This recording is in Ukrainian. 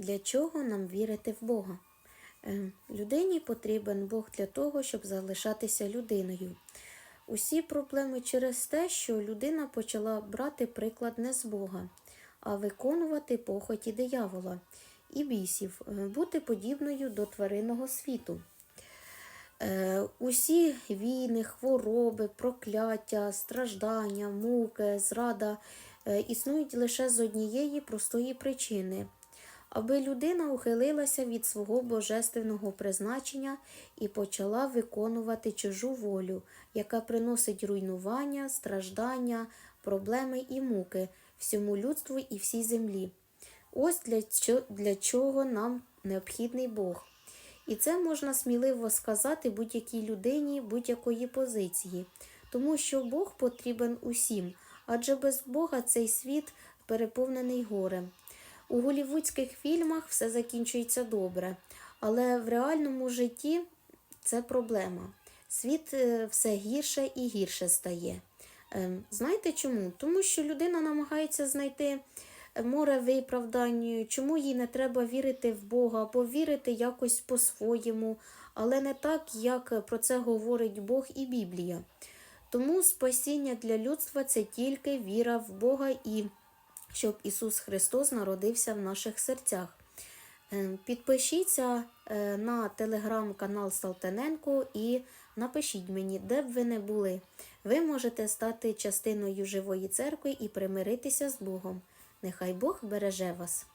Для чого нам вірити в Бога? Е, Людині потрібен Бог для того, щоб залишатися людиною. Усі проблеми через те, що людина почала брати приклад не з Бога, а виконувати похоті диявола і бісів, е, бути подібною до тваринного світу. Е, Усі війни, хвороби, прокляття, страждання, муки, зрада існують лише з однієї простої причини, аби людина ухилилася від свого божественного призначення і почала виконувати чужу волю, яка приносить руйнування, страждання, проблеми і муки всьому людству і всій землі. Ось для, для чого нам необхідний Бог. І це можна сміливо сказати будь-якій людині будь-якої позиції, тому що Бог потрібен усім, адже без Бога цей світ переповнений горем. У голівудських фільмах все закінчується добре, але в реальному житті це проблема. Світ е, все гірше і гірше стає. Ем, Знаєте чому? Тому що людина намагається знайти море виправдань, чому їй не треба вірити в Бога або вірити якось по-своєму, але не так, як про це говорить Бог і Біблія. Тому спасіння для людства це тільки віра в Бога і щоб Ісус Христос народився в наших серцях. Е, Підпишіться е, на телеграм-канал Салтаненко і напишіть мені, де б ви не були. Ви можете стати частиною живої церкви і примиритися з Богом. Нехай Бог береже вас.